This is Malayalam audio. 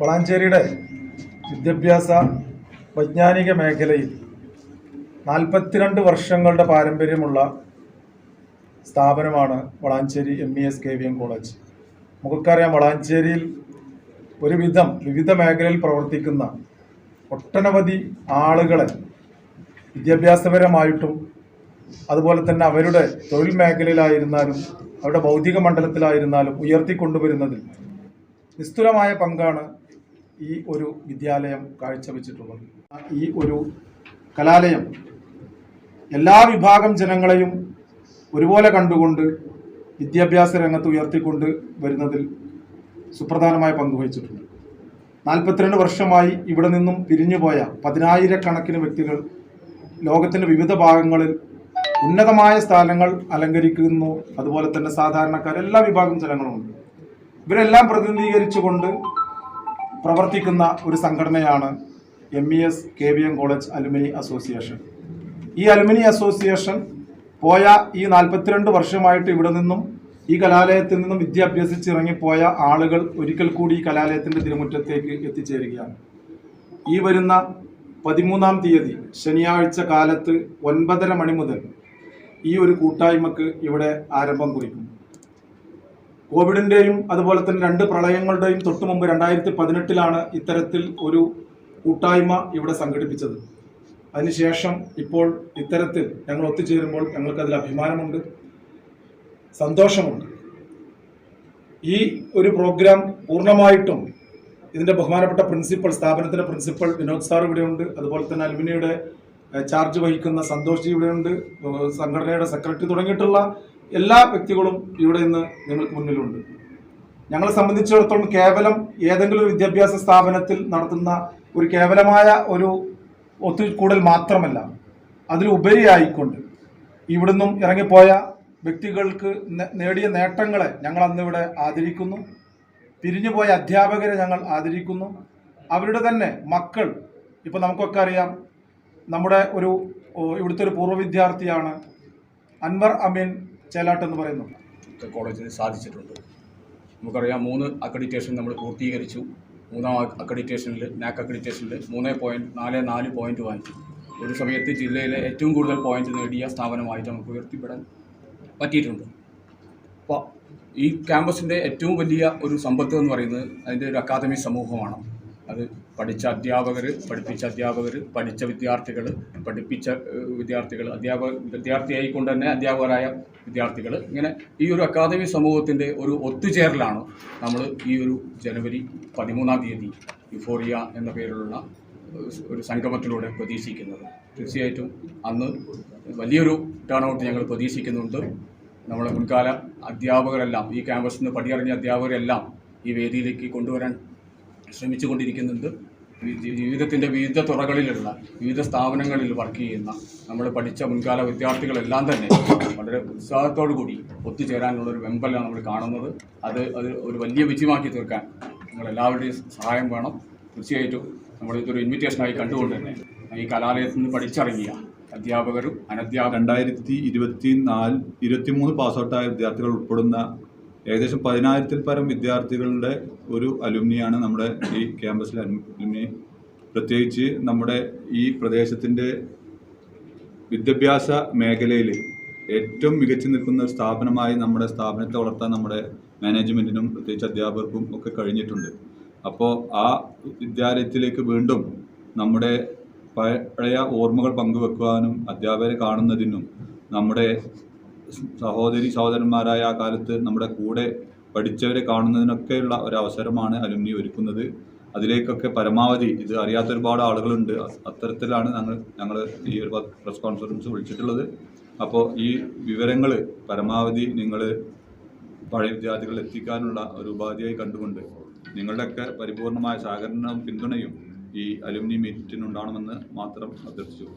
വളാഞ്ചേരിയുടെ വിദ്യാഭ്യാസ വൈജ്ഞാനിക മേഖലയിൽ നാൽപ്പത്തിരണ്ട് വർഷങ്ങളുടെ പാരമ്പര്യമുള്ള സ്ഥാപനമാണ് Valanchery M E S K V M college നമുക്കറിയാം വളാഞ്ചേരിയിൽ ഒരുവിധം വിവിധ മേഖലയിൽ പ്രവർത്തിക്കുന്ന ഒട്ടനവധി ആളുകളെ വിദ്യാഭ്യാസപരമായിട്ടും അതുപോലെ തന്നെ അവരുടെ തൊഴിൽ മേഖലയിലായിരുന്നാലും അവരുടെ ഭൗതിക മണ്ഡലത്തിലായിരുന്നാലും ഉയർത്തിക്കൊണ്ടുവരുന്നതിൽ നിസ്തുലമായ പങ്കാണ് ഈ ഒരു വിദ്യാലയം കാഴ്ചവെച്ചിട്ടുള്ളത്. ഈ ഒരു കലാലയം എല്ലാ വിഭാഗം ജനങ്ങളെയും ഒരുപോലെ കണ്ടുകൊണ്ട് വിദ്യാഭ്യാസ രംഗത്ത് ഉയർത്തിക്കൊണ്ട് വരുന്നതിൽ സുപ്രധാനമായ പങ്ക് വഹിച്ചിട്ടുണ്ട്. നാൽപ്പത്തിരണ്ട് വർഷമായി ഇവിടെ നിന്നും പിരിഞ്ഞുപോയ പതിനായിരക്കണക്കിന് വ്യക്തികൾ ലോകത്തിന്റെ വിവിധ ഭാഗങ്ങളിൽ ഉന്നതമായ സ്ഥാനങ്ങൾ അലങ്കരിക്കുന്നു. അതുപോലെ തന്നെ സാധാരണക്കാർ എല്ലാ വിഭാഗം ജനങ്ങളുമുണ്ട്. ഇവരെല്ലാം പ്രതിനിധീകരിച്ചുകൊണ്ട് പ്രവർത്തിക്കുന്ന ഒരു സംഘടനയാണ് M E S K V M college alumni association ഈ അലുമിനി അസോസിയേഷൻ പോയ ഈ നാൽപ്പത്തിരണ്ട് വർഷമായിട്ട് ഇവിടെ നിന്നും ഈ കലാലയത്തിൽ നിന്നും വിദ്യ അഭ്യസിച്ചിറങ്ങിപ്പോയ ആളുകൾ ഒരിക്കൽ കൂടി ഈ കലാലയത്തിന്റെ തിരുമുറ്റത്തേക്ക് എത്തിച്ചേരുകയാണ്. ഈ വരുന്ന പതിമൂന്നാം തീയതി ശനിയാഴ്ച കാലത്ത് ഒൻപതര മണി മുതൽ ഈ ഒരു കൂട്ടായ്മക്ക് ഇവിടെ ആരംഭം കുറിക്കും. കോവിഡിന്റെയും അതുപോലെ തന്നെ രണ്ട് പ്രളയങ്ങളുടെയും തൊട്ടു മുമ്പ് രണ്ടായിരത്തി പതിനെട്ടിലാണ് ഇത്തരത്തിൽ ഒരു കൂട്ടായ്മ ഇവിടെ സംഘടിപ്പിച്ചത്. അതിനുശേഷം ഇപ്പോൾ ഇത്തരത്തിൽ ഞങ്ങൾ ഒത്തുചേരുമ്പോൾ ഞങ്ങൾക്ക് അതിൽ അഭിമാനമുണ്ട് സന്തോഷമുണ്ട്. ഈ ഒരു പ്രോഗ്രാം പൂർണമായിട്ടും ഇതിന്റെ ബഹുമാനപ്പെട്ട പ്രിൻസിപ്പൽ സ്ഥാപനത്തിന്റെ പ്രിൻസിപ്പൽ വിനോദ് സാർ ഇവിടെയുണ്ട് അതുപോലെ തന്നെ അൽമിനിയുടെ ചാർജ് വഹിക്കുന്ന സന്തോഷ് ജി ഇവിടെയുണ്ട് സംഘടനയുടെ സെക്രട്ടറി തുടങ്ങിയിട്ടുള്ള എല്ലാ വ്യക്തികളും ഇവിടെ ഇന്ന് നിങ്ങൾക്ക് മുന്നിലുണ്ട്. ഞങ്ങളെ സംബന്ധിച്ചിടത്തോളം കേവലം ഏതെങ്കിലും ഒരു വിദ്യാഭ്യാസ സ്ഥാപനത്തിൽ നടത്തുന്ന ഒരു കേവലമായ ഒരു ഒത്തുകൂടൽ മാത്രമല്ല അതിലുപരിയായിക്കൊണ്ട് ഇവിടുന്നും ഇറങ്ങിപ്പോയ വ്യക്തികൾക്ക് നേടിയ നേട്ടങ്ങളെ ഞങ്ങൾ അന്നിവിടെ ആദരിക്കുന്നു. പിരിഞ്ഞുപോയ അധ്യാപകരെ ഞങ്ങൾ ആദരിക്കുന്നു. അവരുടെ തന്നെ മക്കൾ ഇപ്പോൾ നമുക്കൊക്കെ അറിയാം നമ്മുടെ ഒരു ഇവിടുത്തെ ഒരു പൂർവ വിദ്യാർത്ഥിയാണ് അൻവർ അമീൻ ചേലാട്ട് പറയുന്നു. കോളേജിന് സാധിച്ചിട്ടുണ്ട്. നമുക്കറിയാം മൂന്ന് അക്രഡിറ്റേഷൻ നമ്മൾ പൂർത്തീകരിച്ചു. മൂന്നാം അക്രഡിറ്റേഷനിൽ നാക് അക്രഡിറ്റേഷനിൽ മൂന്ന് പോയിന്റ് നാല് നാല് പോയിന്റ് വാങ്ങിച്ചു ഒരു സമയത്ത് ജില്ലയിലെ ഏറ്റവും കൂടുതൽ പോയിന്റ് നേടിയ സ്ഥാപനമായിട്ട് നമുക്ക് ഉയർത്തിപ്പെടാൻ പറ്റിയിട്ടുണ്ട്. അപ്പോൾ ഈ ക്യാമ്പസിന്റെ ഏറ്റവും വലിയ ഒരു സമ്പത്ത് എന്ന് പറയുന്നത് അതിന്റെ ഒരു അക്കാദമി സമൂഹമാണ്. അത് പഠിച്ച അധ്യാപകർ പഠിപ്പിച്ച അധ്യാപകർ പഠിച്ച വിദ്യാർത്ഥികൾ പഠിപ്പിച്ച വിദ്യാർത്ഥികൾ അധ്യാപക വിദ്യാർത്ഥിയായിക്കൊണ്ട് തന്നെ അധ്യാപകരായ വിദ്യാർത്ഥികൾ ഇങ്ങനെ ഈ ഒരു അക്കാദമി സമൂഹത്തിന്റെ ഒരു ഒത്തുചേരലാണ് നമ്മൾ ഈ ഒരു ജനുവരി പതിമൂന്നാം തീയതി യുഫോറിയ എന്ന പേരിലുള്ള ഒരു സംഗമത്തിലൂടെ പ്രതീക്ഷിക്കുന്നത്. തീർച്ചയായിട്ടും അന്ന് വലിയൊരു ടേൺ ഔട്ട് ഞങ്ങൾ പ്രതീക്ഷിക്കുന്നുണ്ട്. നമ്മുടെ മുൻകാല അധ്യാപകരെല്ലാം ഈ ക്യാമ്പസിൽ നിന്ന് പടിയിറങ്ങിയ അധ്യാപകരെല്ലാം ഈ വേദിയിലേക്ക് കൊണ്ടുവരാൻ ശ്രമിച്ചു കൊണ്ടിരിക്കുന്നുണ്ട് ഈ ജി- ജീവിതത്തിന്റെ വിവിധ തുറകളിലുള്ള വിവിധ സ്ഥാപനങ്ങളിൽ വർക്ക് ചെയ്യുന്ന നമ്മൾ പഠിച്ച മുൻകാല വിദ്യാർത്ഥികളെല്ലാം തന്നെ വളരെ ഉത്സാഹത്തോടു കൂടി ഒത്തുചേരാനുള്ള ഒരു വെമ്പലാണ് നമ്മൾ കാണുന്നത്. അത് അത് ഒരു വലിയ വിജയമാക്കി തീർക്കാൻ നിങ്ങളെല്ലാവരുടെയും സഹായം വേണം. തീർച്ചയായിട്ടും നമ്മൾ ഇതൊരു ഇൻവിറ്റേഷനായി കണ്ടുകൊണ്ട് തന്നെ ഈ കലാലയത്തിൽ നിന്ന് പഠിച്ചിറങ്ങിയ അധ്യാപകരും അനധ്യാപകരും രണ്ടായിരത്തി ഇരുപത്തി നാല് ഇരുപത്തിമൂന്ന് പാസ്ഔട്ടായ വിദ്യാർത്ഥികൾ ഉൾപ്പെടുന്ന ഏകദേശം പതിനായിരത്തിൽ പരം വിദ്യാർത്ഥികളുടെ ഒരു അലുമിനിയാണ് നമ്മുടെ ഈ ക്യാമ്പസിലെ അലുമിനി പ്രത്യേകിച്ച് നമ്മുടെ ഈ പ്രദേശത്തിന്റെ വിദ്യാഭ്യാസ മേഖലയിൽ ഏറ്റവും മികച്ചു നിൽക്കുന്ന ഒരു സ്ഥാപനമായി നമ്മുടെ സ്ഥാപനത്തെ വളർത്താൻ നമ്മുടെ മാനേജ്മെന്റിനും പ്രത്യേകിച്ച് അധ്യാപകർക്കും ഒക്കെ കഴിഞ്ഞിട്ടുണ്ട്. അപ്പോൾ ആ വിദ്യാലയത്തിലേക്ക് വീണ്ടും നമ്മുടെ പഴയ ഓർമ്മകൾ പങ്കുവെക്കുവാനും അധ്യാപകരെ കാണുന്നതിനും നമ്മുടെ സഹോദരി സഹോദരന്മാരായ ആ കാലത്ത് നമ്മുടെ കൂടെ പഠിച്ചവരെ കാണുന്നതിനൊക്കെയുള്ള ഒരു അവസരമാണ് അലുമിനി ഒരുക്കുന്നത്. അതിലേക്കൊക്കെ പരമാവധി ഇത് അറിയാത്ത ഒരുപാട് ആളുകളുണ്ട്. അത്തരത്തിലാണ് ഞങ്ങൾ ഞങ്ങൾ ഈ ഒരു പ്രസ് കോൺഫറൻസ് വിളിച്ചിട്ടുള്ളത്. അപ്പോൾ ഈ വിവരങ്ങൾ പരമാവധി നിങ്ങൾ പഴയ വിദ്യാർത്ഥികളിൽ എത്തിക്കാനുള്ള ഒരു ഉപാധിയായി കണ്ടുകൊണ്ട് നിങ്ങളുടെയൊക്കെ പരിപൂർണമായ സഹകരണവും പിന്തുണയും ഈ അലുമിനി മീറ്റിനുണ്ടാകണമെന്ന് മാത്രം അഭ്യർത്ഥിച്ചു